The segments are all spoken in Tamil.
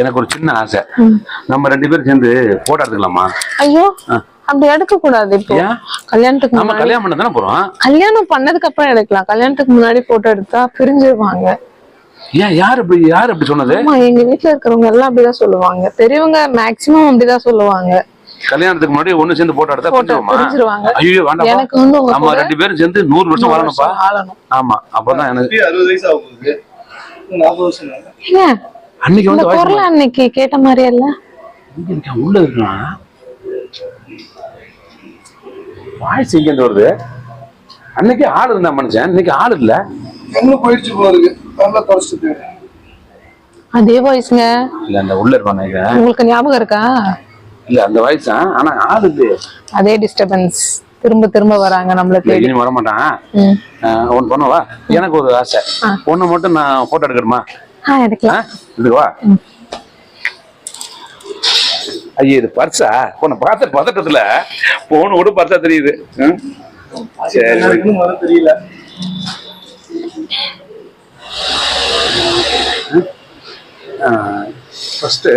எனக்கு ஒரு சின்ன ஆசை. நம்ம ரெண்டு பேரும் சேர்ந்து போட்டோ எடுத்துக்கலாமா? ஐயோ அப்படி எடுக்க கூடாது இப்போ? கல்யாணத்துக்கு நம்ம கல்யாணம் பண்ண தானே போறோம்? கல்யாணம் பண்ணதுக்கு அப்புறம் எடுக்கலாம். கல்யாணத்துக்கு முன்னாடி போட்டோ எடுத்தா பிரிஞ்சிருவாங்க. ஏன் யார் இப்படி யார் இப்படி சொன்னது? எங்க வீட்ல இருக்கிறவங்க எல்லாம் அப்படிதான் சொல்லுவாங்க. பெரியவங்க மேக்சிமம் அப்படிதான் சொல்லுவாங்க. கல்யாணத்துக்கு முன்னாடி ஒண்ணு சேர்ந்து போட்டோ எடுத்தா பிரிஞ்சிருவாங்க. ஐயோ வேண்டாம் எனக்கு வந்து நம்ம ரெண்டு பேரும் சேர்ந்து நூறு வருஷம் வாழணும்ப்பா. ஆளணும் ஆமா அப்பதான் எனக்கு அறுபது வயசு ஆக போகுது இன்னும் நாற்பது வருஷம் அன்னைக்கு வந்து குரல் அன்னைக்கு கேட்ட மாதிரி இல்ல? எங்க இருக்கான்? உள்ள இருக்கான் வாய்ஸ் எங்க இருந்து வருது. அன்னைக்கு ஆள் இருந்தா மனுஷன். இன்னைக்கு ஆள் இல்ல. நம்மளும் போயிடுச்சு போறதுக்கு. நல்லா தொடச்சிட்டு அதே வாய்ஸ்ங்க இல்ல அந்த உள்ள இருப்பான் உங்களுக்கு ஞாபகம் இருக்கா? இல்ல அந்த வாய்ஸ் தான். ஆனா ஆள் இல்லையே. அதே டிஸ்டர்பன்ஸ் திரும்ப திரும்ப வராங்க நம்மள தேடி. வர மாட்டான். ஒன்னு பண்ணுவா எனக்கு ஒரு ஆசை. ஒண்ணு மட்டும் நான் போட்டோ எடுக்கணுமா ஆ எடுக்கலாம் ஆ? இதுக்கு வா ஐயோ இது பர்ஸா உன்னை பார்த்த பதட்டத்துல போன கூட பர்ஸா தெரியுது தெரியல ஃபர்ஸ்ட்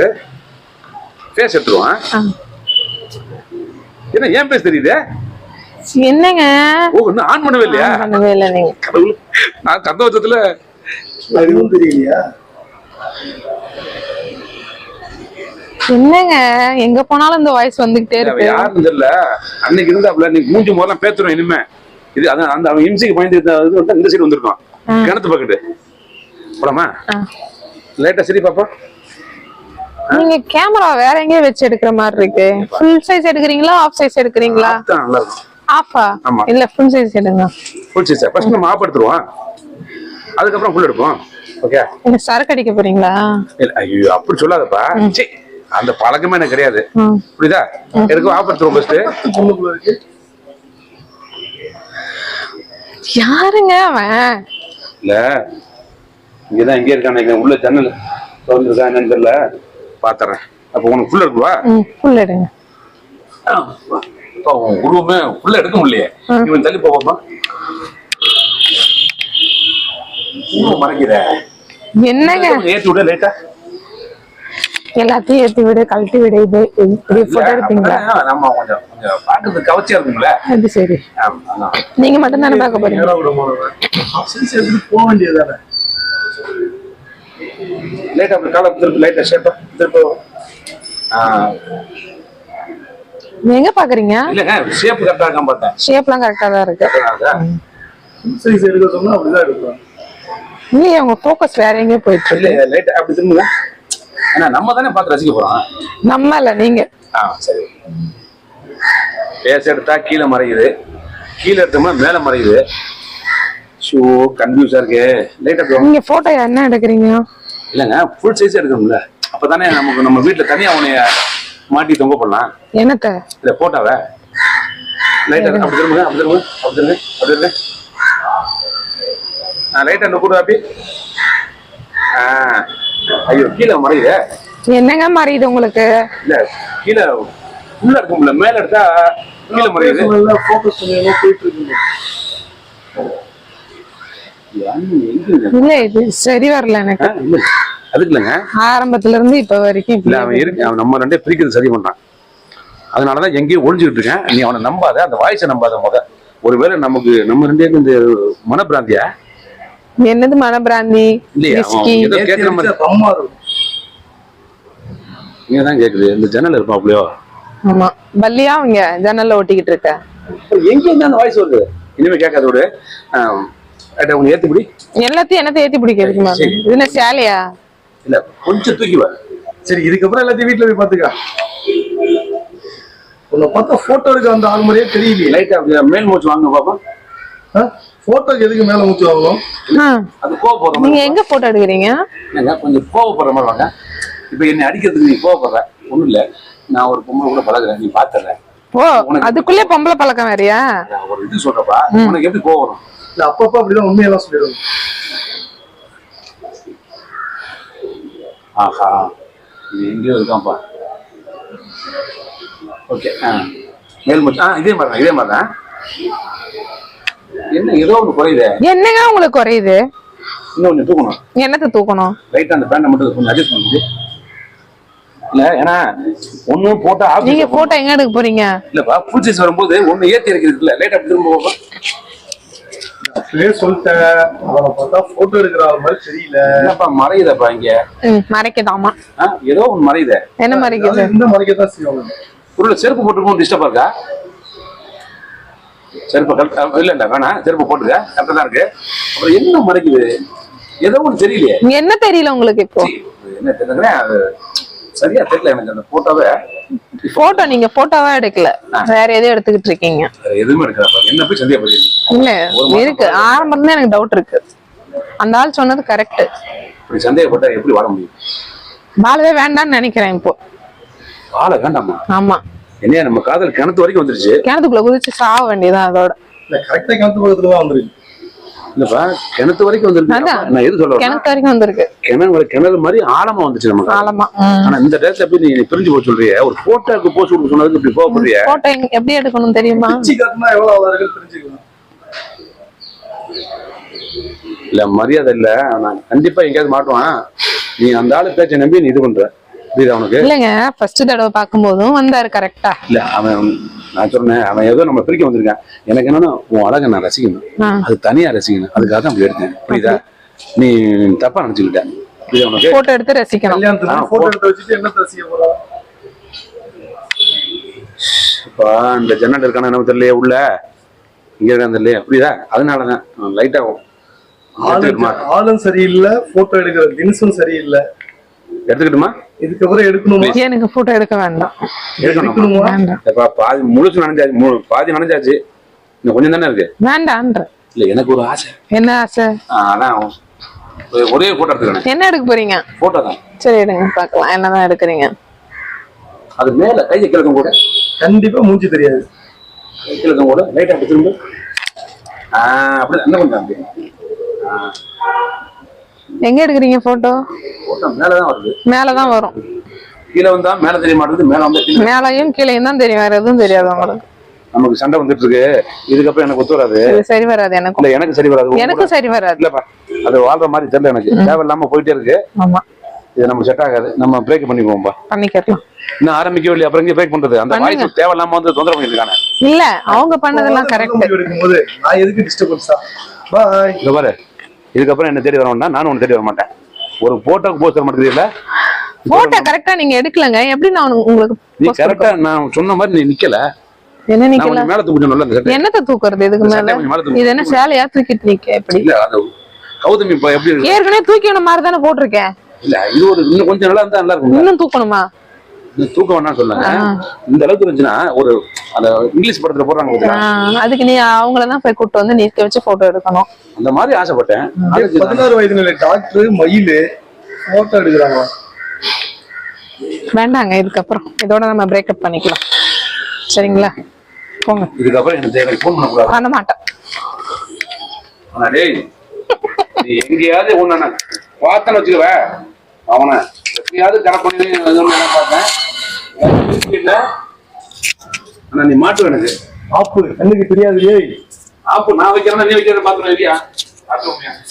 ஃபேஸ் எடுத்துருவான். என்ன ஏன் பேஸ் தெரியுது என்னங்க ஓ இன்னும் ஆன் பண்ணவே இல்லையா பண்ணவே இல்லை நீங்க கடவுள் நான் சந்தோஷத்துல அதுவும் தெரியலையா என்னங்க? எங்க போனாலும் இந்த வாய்ஸ் வந்துகிட்டே இருக்கு. யாருன்னு தெரியல. அன்னைக்கு இருந்தாப்ல நீ மூஞ்சி முதல்ல பேத்துரும் இனிமே. இது அதான் அந்த அவன் இம்சிக்கு பயந்து இது வந்து இந்த சைடு வந்திருக்கான். கிணத்து பக்கெட்டு போலாமா. லைட்டா சரி பாப்பா. நீங்க கேமரா வேற எங்கேயோ வச்சு எடுக்கிற மாதிரி இருக்கு. ஃபுல் சைஸ் எடுக்கிறீங்களா ஆஃப் சைஸ் எடுக்கிறீங்களா? ஆஃபா ஆமா. இல்ல ஃபுல் சைஸ் எடுங்க. ஃபுல் சைஸ் ஃபர்ஸ்ட் நம்ம ஆஃப் எடுத்துருவோம். அதுக்கப்புறம் ஃபுல் எடுப்போம். ஓகே என்ன சரக்கு அடிக்க போறீங்களா? இல்ல ஐயோ அப்படி சொல்லாதப்பா. சீ அந்த பழக்கமே எனக்கு கிடையாது. புரியுதா? எனக்கு ஆஃப் எடுத்துருவோம் ஃபர்ஸ்ட் உள்ளுக்குள்ள இருக்கு யாருங்க அவன்? இல்ல. இங்கதான் இங்கே இருக்கான். உள்ள ஜன்னல் திறந்துருக்கா என்னன்னு தெரியல. பாத்துறேன். அப்ப உனக்கு ஃபுல் எடுக்கவா ம் ஃபுல் எடுங்க. உன் உருவமே ஃபுல்லா எடுக்க முடியலையே. இவன் தள்ளி போவோமா? உருவம் மறைக்கிற என்னங்க? ஏற்றி விட லேட்டா. எல்லாத்தையும் ஏத்தி விடு கழட்டி விடு இது இப்படி போட்டோ எடுப்பீங்களா? அது சரி. நீங்க மட்டும் தானே பார்க்க போறீங்க? போக வேண்டியதுதானே. லைட்டா காலை திருப்பி லைட்டா ஷேப்பா திருப்பி ஆ, நீங்க எங்க பாக்குறீங்க? இல்லைங்க ஷேப் கரெக்டா இருக்கான் பார்த்தேன். ஷேப்லாம் கரெக்டா தான் இருக்கு. அதான். சைஸ் எடுக்க சொன்னா அப்படிதான் எடுப்பேன் இல்லையே உங்க ஃபோக்கஸ் வேற எங்கேயோ போயிட்டு இல்ல இருக்கு லைட்டா அப்படி திரும்புங்க. ஏன்னா நம்ம தானே பார்த்து ரசிக்க போறோம். நம்ம இல்ல நீங்க. ஆ சரி. பேச எடுத்தா கீழே மறையுது. கீழே எடுத்தோம்னா மேல மறையுது. ஷோ கன்ஃபியூஸா இருக்கு. லைட்டா. நீங்க போட்டோ என்ன எடுக்கிறீங்க? இல்லைங்க ஃபுல் சைஸ் எடுக்கணும்ல. அப்பதானே நமக்கு நம்ம வீட்டுல தனியா உனைய மாட்டி தொங்க போடலாம். என்னத்த? இல்ல போட்டாவ லைட்டா அப்படி திரும்புங்க அப்படி திரும்புங்க அப்படி திரும்புங்க அப்படி இருங்க லைட்டா இந்த கூட அப்படி ஆ. ஐயோ கீழே மறையுதே. என்னங்க மறையுது உங்களுக்கு? இல்ல கீழே உள்ள இருக்கும்ல மேல எடுத்தா கீழே மறையுது. ஃபோக்கஸ் பண்ணி போயிட்டு இருக்கு? இல்ல இது சரி வரல எனக்கு. அதுக்கு இல்லைங்க. ஆரம்பத்துல இருந்து இப்ப வரைக்கும் இல்ல அவன் இருக்கு அவன் நம்ம ரெண்டே பிரிக்கிறது சரி பண்றான். அதனாலதான் எங்கேயும் ஒளிஞ்சுக்கிட்டு இருக்கேன். நீ அவனை நம்பாத அந்த வாய்ஸை நம்பாத முத. ஒருவேளை நமக்கு நம்ம ரெண்டே இந்த மனப்பிராந்தியா? என்னது மனப்பிராந்தி நீங்க தான் கேக்குது? இந்த ஜன்னல் இருப்பாப்லையோ ஆமா. பல்லியா அவங்க ஜன்னல்ல ஒட்டிக்கிட்டு இருக்க. எங்க இருந்து அந்த வாய்ஸ் வருது? இனிமே கேட்காத விடு. உங்க ஏத்துப்படி எல்லாத்தையும் என்னத்த ஏத்தி சரி. இது என்ன சேலையா? இல்ல கொஞ்சம் தூக்கி வா. சரி இதுக்கப்புறம் எல்லாத்தையும் வீட்டுல போய் பாத்துக்க. உன்னை பார்த்தா போட்டோ எடுக்க அந்த ஆள் மாதிரியே தெரியலையே. லைட்டா மேல் மூச்சு வாங்க பாப்போம் போட்டோக்கு எதுக்கு மேல ஆகணும் ஆ, அது கோவப்படுற நீங்க எங்க போட்டோ எடுக்கிறீங்க? என்னங்க, கொஞ்சம் கோவப்படுற மாதிரி வாங்க. இப்ப என்னை அடிக்கிறதுக்கு நீ கோவப்படுற? ஒண்ணும் இல்ல. நான் ஒரு பொம்பளை கூட பழகுறேன். நீ பாத்துறேன். ஓ அதுக்குள்ளே பொம்பளை பழக்கம் வேறயா? ஒரு இது சொல்றப்பா உனக்கு எப்படி கோவம் வரும்? இல்ல அப்பப்ப அப்படிதான் உண்மையெல்லாம் சொல்லிடுவாங்க. ஆஹா. இது எங்கேயோ இருக்கான்ப்பா. ஓகே ஆ. மேல் மூச்சு ஆ இதே மாதிரி தான் இதே மாதிரி தான் என்ன ஏதோ ஒன்று குறையுதே. என்னங்க உங்களுக்கு குறையுது? இன்னும் கொஞ்சம் தூக்கணும். என்னத்த தூக்கணும்? லைட்டாக அந்த பேண்டை மட்டும் கொஞ்சம் அட்ஜஸ்ட் பண்ணிட்டு இல்ல ஏன்னா ஒண்ணு போட்டா நீங்க போட்டோ எங்க எடுக்க போறீங்க? இல்லப்பா சைஸ் வரும்போது ஒண்ணு ஏத்தி இறக்கிறது இல்ல லேட்டா திரும்ப போகும். அப்படியே சொல்லிட்டேன். அவனை பார்த்தா போட்டோ எடுக்கிற மாதிரி தெரியல. என்னப்பா மறையுதப்பா இங்க? மறைக்குதாமா ஏதோ ஒண்ணு மறையுதே. என்ன மறைக்குது? இந்த மறைக்கத்தான் செய்வாங்க. உள்ள செருப்பு போட்டுருக்கோம் டிஸ்டர்பா இருக்கா? செருப்பு கரெக்ட் இல்ல இல்ல வேணாம் செருப்பு போட்டுக்க. கரெக்டா தான் இருக்கு. அப்புறம் என்ன மறைக்குது? ஏதோ ஒண்ணு தெரியலையே. என்ன தெரியல உங்களுக்கு இப்போ? என்ன தெரியல சரியா தெரியல எனக்கு அந்த போட்டோவை. போட்டோ நீங்க போட்டோவா எடுக்கல. வேற எதையும் எடுத்துக்கிட்டு இருக்கீங்க. எதுவுமே எடுக்கிறப்ப என்ன போய் சந்தேகப்படுது இல்ல இருக்கு. ஆரம்பத்துல எனக்கு டவுட் இருக்கு. அந்த ஆள் சொன்னது கரெக்ட் இப்படி சந்தேகப்பட்டா எப்படி வாழ முடியும்? வாழவே வேண்டாம்னு நினைக்கிறேன் இப்போ. வாழ வேண்டாமா? ஆமா. என்னையா நம்ம காதல் கிணத்து வரைக்கும் வந்துருச்சு. கிணத்துக்குள்ள குதிச்சு சாக வேண்டியதான் அதோட. இல்ல கரெக்டா கிணத்து பக்கத்துல தான் வந்துருக்கு. இல்லப்பா கிணத்து வரைக்கும் வந்துருக்கு. நான் எது சொல்ல கிணத்து வரைக்கும் வந்திருக்கு. கிணறு கிணறு மாதிரி ஆழமா வந்துச்சு நமக்கு ஆழமா. ஆனா இந்த டேட்ல எப்படி நீ பிரிஞ்சு போக சொல்றிய? ஒரு போட்டோக்கு போஸ்ட் கொடுக்க சொன்னதுக்கு இப்படி போக போறிய? போட்டோ எப்படி எடுக்கணும் தெரியுமா? பிச்சு காட்டினா எவ்வளவு ஆளா இருக்குன்னு தெரிஞ்சுக்கலாம் இல்ல மரியாதை இல்ல. நான் கண்டிப்பா எங்கேயாவது மாட்டுவான். நீ அந்த ஆளு பேச்சை நம்பி நீ இது பண்ற. புரியுதா உனக்கு? இல்லைங்க ஃபர்ஸ்ட் தடவை பார்க்கும்போதும் வந்தாரு கரெக்டா இல்ல அவன் நான் சொன்னேன் அவன் ஏதோ நம்ம பிரிக்க வந்திருக்கான். எனக்கு என்னன்னா உன் அழகை நான் ரசிக்கணும். அது தனியா ரசிக்கணும். அதுக்காக தான் அப்படி எடுத்தேன். புரியுதா? நீ தப்பா நினைச்சுக்கிட்ட. புரியுதா உனக்கு? போட்டோ எடுத்து ரசிக்கணும். ஆ, போட்டோ எடுத்து வச்சுட்டு என்ன ரசிக்க போறா? இப்ப இந்த ஜன்னல் இருக்கான நமக்கு தெரியலையே உள்ள. இங்க இருக்கான் தெரியலையே. புரியுதா? அதனாலதான் லைட்டா ஆளு ஆளும் சரியில்லை போட்டோ எடுக்கிற தினசும் சரியில்லை. எடுத்துக்கிட்டுமா? இதுக்கப்புறம் எடுக்கணுமா? எனக்கு போட்டோ எடுக்க வேண்டாம். எடுக்கணுமா? எடுக்கணுமா? வேண்டாம். பாதி முழுசு நனைஞ்சாச்சு பாதி நனைஞ்சாச்சு. இன்னும் கொஞ்சம் தானே இருக்கு? வேண்டான்ற இல்ல எனக்கு ஒரு ஆசை. என்ன ஆசை? ஆ, அதான். ஒரே- போட்டோ எடுத்துக்கிறேன். என்ன எடுக்க போறீங்க? போட்டோ தான். சரி எடுங்க பார்க்கலாம். என்னதான் எடுக்கிறீங்க? அது மேல கையை கிழக்கம் கூட கண்டிப்பா மூஞ்சி தெரியாது. கை கிழக்கம் கூட லைட்டா அப்படி திரும்ப. அப்படி என்ன கொஞ்சம் எங்க எடுக்கிறீங்க போட்டோ மேலதான் வருது. மேலதான் வரும். கீழே வந்தா மேல தெரிய மாட்டேங்குது மேல வந்தா மேலையும் கீழையும் தான் தெரியும் வேற எதுவும் தெரியாது உங்களுக்கு நமக்கு சண்டை வந்துட்டு இருக்கு இதுக்கப்புறம் எனக்கு ஒத்து வராது. இது சரி வராது எனக்கும் இல்ல எனக்கு சரி வராது. எனக்கும் சரி வராது. இல்லப்பா அது வாழ்ற மாதிரி தெரியல எனக்கு. தேவையில்லாம போயிட்டே இருக்கு. ஆமா. இது நமக்கு செட் ஆகாது. நம்ம பிரேக் பண்ணி போவோம்பா பண்ணிக்கலாம். இன்னும் ஆரம்பிக்கவே இல்லையா? அப்புறம் எங்க பிரேக் பண்றது? அந்த. வாய்ஸ் தேவையில்லாம வந்து தொந்தரவு பண்ணிருக்கானே இல்ல அவங்க பண்ணதெல்லாம் கரெக்ட் முடிவு எடுக்கும்போது நான் எதுக்கு டிஸ்டர்பன்ஸா பாய் இங்க இதுக்கப்புறம் என்ன தேடி வர வேண்டாம். நானும் உன்னை தேடி வர மாட்டேன். ஒரு போட்டோக்கு போஸ்ட் தர மாட்டேங்குது இல்ல போட்டோ கரெக்டா நீங்க எடுக்கலங்க. எப்படி நான் உங்களுக்கு நீ கரெக்டா நான் சொன்ன மாதிரி நீ நிக்கல? என்ன நிக்கல? மேல தூக்கணும். என்னத்த தூக்குறது இதுக்கு மேல. இது என்ன சேலையா தூக்கிட்டு நிக்க எப்படி இல்ல அது கௌதமி எப்படி ஏற்கனவே தூக்கின மாதிரி தானே போட்டிருக்கேன். இல்ல இது ஒரு இன்னும் கொஞ்சம் நல்லா இருந்தா நல்லா இருக்கும் இன்னும் தூக்கணுமா? தூக்கம் வேணாம் சொன்னாங்க. ஆ. இந்த அளவுக்கு இருந்துச்சுன்னா ஒரு அந்த இங்கிலீஷ் படத்துல போடுறாங்க அதுக்கு நீ அவங்கள தான் போய் கூட்டு வந்து நிற்க வச்சு போட்டோ எடுக்கணும். அந்த மாதிரி ஆசைப்பட்டேன். பதினாறு வயது நிலை டாக்டர் மயிலு போட்டோ எடுக்கிறாங்களா வேண்டாங்க இதுக்கப்புறம். இதோட நம்ம பிரேக்கப் பண்ணிக்கலாம். சரிங்களா? போங்க. இதுக்கப்புறம் எனக்கு ஃபோன் பண்ணக்கூடாது. பண்ண மாட்டேன். ஆனா டேய் நீ எங்கேயாவது நான் பார்த்தேன்னு வச்சுக்கவே அவனை எப்படியாவது கரை பண்ணி நான் பார்த்தேன். ஆனா நீ மாட்டு எனக்கு ஆப்பு கண்ணுக்கு தெரியாது ஆப்பு நான் வைக்கிறேன்னா நீ வைக்கிறத பாத்துருவேன் இல்லையா? பாத்துருவோம்